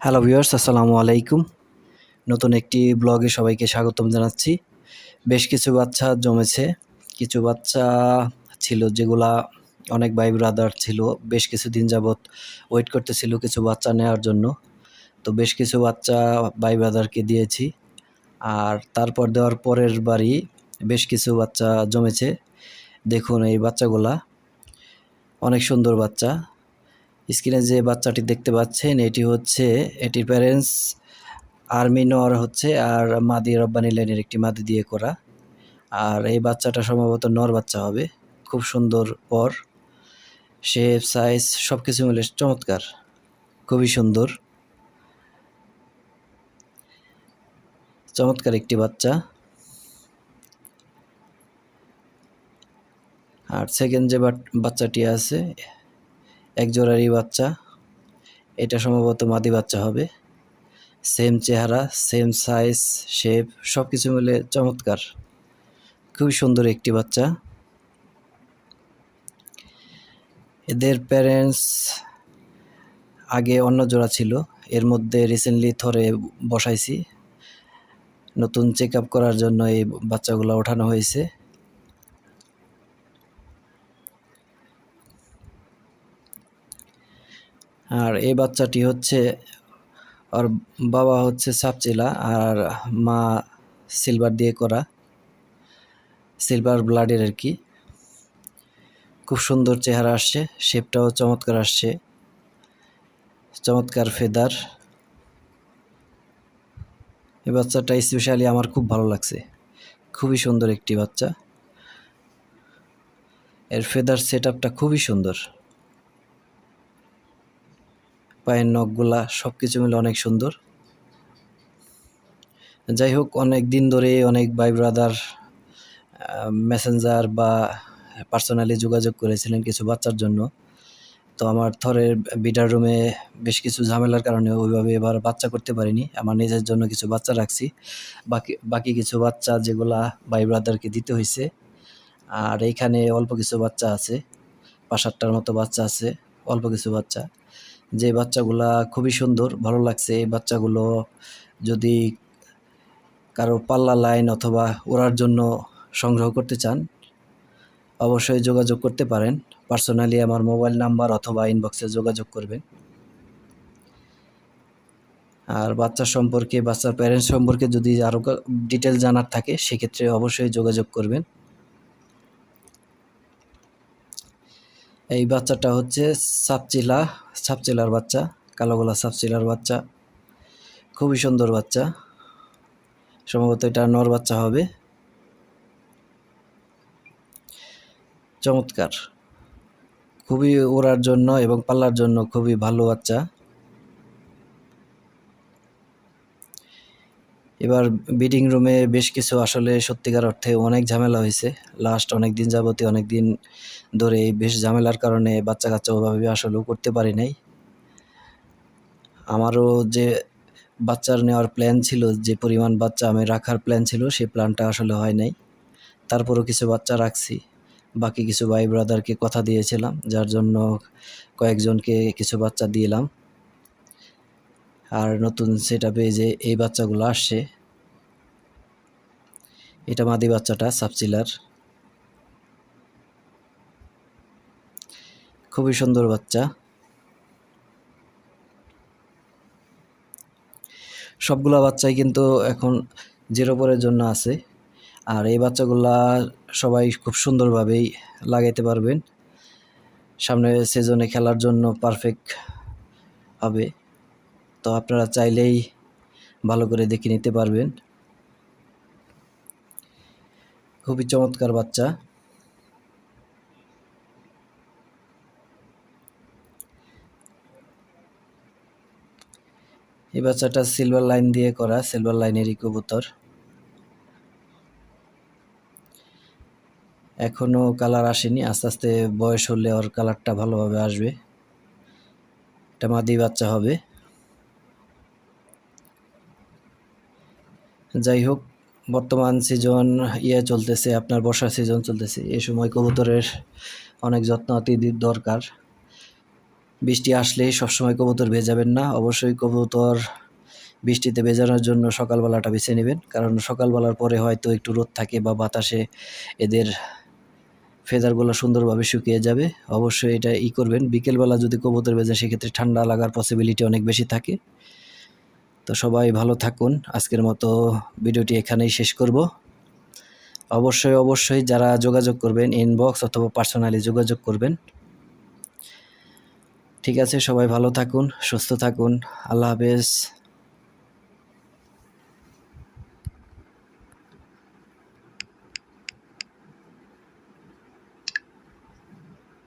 Hello viewers আসসালামু আলাইকুম। নতুন একটি ব্লগে সবাইকে স্বাগতম জানাচ্ছি। বেশ কিছু বাচ্চা জমেছে। কিছু বাচ্চা ছিল যেগুলা অনেক ভাই ব্রাদার ছিল। বেশ কিছুদিন যাবৎ ওয়েট করতেছিল কিছু বাচ্চা নেওয়ার জন্য। তো বেশ কিছু বাচ্চা ভাই ব্রাদারকে দিয়েছি। আর তারপর দেওয়ার পরের বাড়ি বেশ কিছু বাচ্চা জমেছে। দেখুন এই বাচ্চাগুলা। অনেক সুন্দর বাচ্চা। স্ক্রিনে যে বাচ্চাটি দেখতে পাচ্ছেন, এটি হচ্ছে, এটির প্যারেন্টস আর্মি নর হচ্ছে আর মাদি রব্বানি লাইনের একটি মাদি দিয়ে করা। আর এই বাচ্চাটা সম্ভবত নর বাচ্চা হবে। খুব সুন্দর পর শেপ সাইজ সব কিছু মিলে চমৎকার, খুবই সুন্দর। চমৎকার একটি বাচ্চা। আর সেকেন্ড যে বাচ্চাটি আছে এক জোড়ারই বাচ্চা। এটা সম্ভবত মাদি বাচ্চা হবে। সেম চেহারা সেম সাইজ শেপ সব কিছু মিলে চমৎকার। খুবই সুন্দর একটি বাচ্চা। এদের প্যারেন্টস আগে অন্য জোড়া ছিল। এর মধ্যে রিসেন্টলি থরে বসাইছি। নতুন চেক আপ করার জন্য এই বাচ্চাগুলো ওঠানো হয়েছে। আর এই বাচ্চাটি হচ্ছে, ওর বাবা হচ্ছে সাপচিলা আর মা সিলভার দিয়ে করা। সিলভার ব্লাডের আর কি। খুব সুন্দর চেহারা আসছে, শেপটাও চমৎকার আসছে। চমৎকার ফেদার। এই বাচ্চাটা স্পেশালি আমার খুব ভালো লাগছে। খুবই সুন্দর একটি বাচ্চা। এর ফেদার সেট আপটা খুবই সুন্দর। পায়ের নখগুলা সব কিছু মিলে অনেক সুন্দর। যাই হোক অনেক দিন ধরে অনেক ভাই ব্রাদার মেসেঞ্জার বা পার্সোনালি যোগাযোগ করেছিলেন কিছু বাচ্চার জন্য। তো আমার থরের বিটার রুমে বেশ কিছু ঝামেলার কারণে ওইভাবে এবার বাচ্চা করতে পারিনি। আমার নিজের জন্য কিছু বাচ্চা রাখছি। বাকি বাকি কিছু বাচ্চা যেগুলা ভাই ব্রাদারকে দিতে হয়েছে আর এইখানে অল্প কিছু বাচ্চা আছে পাঁচ সাতটার মতো বাচ্চা আছে, অল্প কিছু বাচ্চা। যে বাচ্চাগুলা খুবই সুন্দর, ভালো লাগছে। এই বাচ্চাগুলো যদি কারও পাল্লা লাইন অথবা ওড়ার জন্য সংগ্রহ করতে চান, অবশ্যই যোগাযোগ করতে পারেন। পার্সোনালি আমার মোবাইল নাম্বার অথবা ইনবক্সে যোগাযোগ করবেন। আর বাচ্চা সম্পর্কে, বাচ্চার প্যারেন্টস সম্পর্কে যদি আরও ডিটেল জানার থাকে, সেক্ষেত্রে অবশ্যই যোগাযোগ করবেন। এই বাচ্চাটা হচ্ছে সাপচিলা, সাপচিলার বাচ্চা কালো গোলা সাপচিলার বাচ্চা। খুবই সুন্দর বাচ্চা। সম্ভবত এটা নর বাচ্চা হবে। চমৎকার। খুবই ওড়ার জন্য এবং পাল্লার জন্য খুবই ভালো বাচ্চা। এবার বিডিং রুমে বেশ কিছু আসলে সত্যিকার অর্থে অনেক ঝামেলা হয়েছে। লাস্ট অনেক দিন যাবতীয় অনেক দিন ধরে বেশ ঝামেলার কারণে বাচ্চা কাচ্চা ওভাবে আসলেও করতে পারি নাই। আমারও যে বাচ্চার নেওয়ার প্ল্যান ছিল, যে পরিমাণ বাচ্চা আমি রাখার প্ল্যান ছিল সেই প্ল্যানটা আসলে হয় নাই। তারপরও কিছু বাচ্চা রাখছি। বাকি কিছু ভাই ব্রাদারকে কথা দিয়েছিলাম, যার জন্য কয়েকজনকে কিছু বাচ্চা দিলাম। আর নতুন সেট যে এই বাচ্চাগুলো আসছে, এটা মাদি বাচ্চাটা সাবচিলার খুবই সুন্দর বাচ্চা। সবগুলা বাচ্চাই কিন্তু এখন জিরো পরের জন্য আছে। আর এই বাচ্চাগুলা সবাই খুব সুন্দরভাবেই লাগাইতে পারবেন। সামনে সিজনে খেলার জন্য পারফেক্ট হবে। তো আপনারা চাইলেই ভালো করে দেখে নিতে পারবেন। খুবই চমৎকার বাচ্চা। এই বাচ্চাটা সিলভার লাইন দিয়ে করা সিলভার লাইনেরই কবুতর। এখনও কালার আসেনি, আস্তে আস্তে বয়স হলে ওর কালারটা ভালোভাবে আসবে। এটা মাদি বাচ্চা হবে। যাই হোক, বর্তমান সিজন ইয়ে চলতেছে, আপনার বর্ষার সিজন চলতেছে। এ সময় কবুতরের অনেক যত্ন অতি দরকার। বৃষ্টি আসলেই সবসময় কবুতর ভেজাবেন না। অবশ্যই কবুতর বৃষ্টিতে ভেজানোর জন্য সকালবেলাটা বেছে নেবেন। কারণ সকালবেলার পরে হয়তো একটু রোদ থাকে বা বাতাসে এদের ফেদারগুলো সুন্দরভাবে শুকিয়ে যাবে। অবশ্যই এটা ই করবেন। বিকেলবেলা যদি কবুতর ভেজা, সেক্ষেত্রে ঠান্ডা লাগার পসিবিলিটি অনেক বেশি থাকে। তো সবাই ভালো থাকুন। আজকের মতো ভিডিওটি এখানেই শেষ করব। অবশ্যই অবশ্যই যারা যোগাযোগ করবেন ইনবক্স অথবা পার্সোনালি যোগাযোগ করবেন। ঠিক আছে, সবাই ভালো থাকুন, সুস্থ থাকুন। আল্লাহ হাফেজ।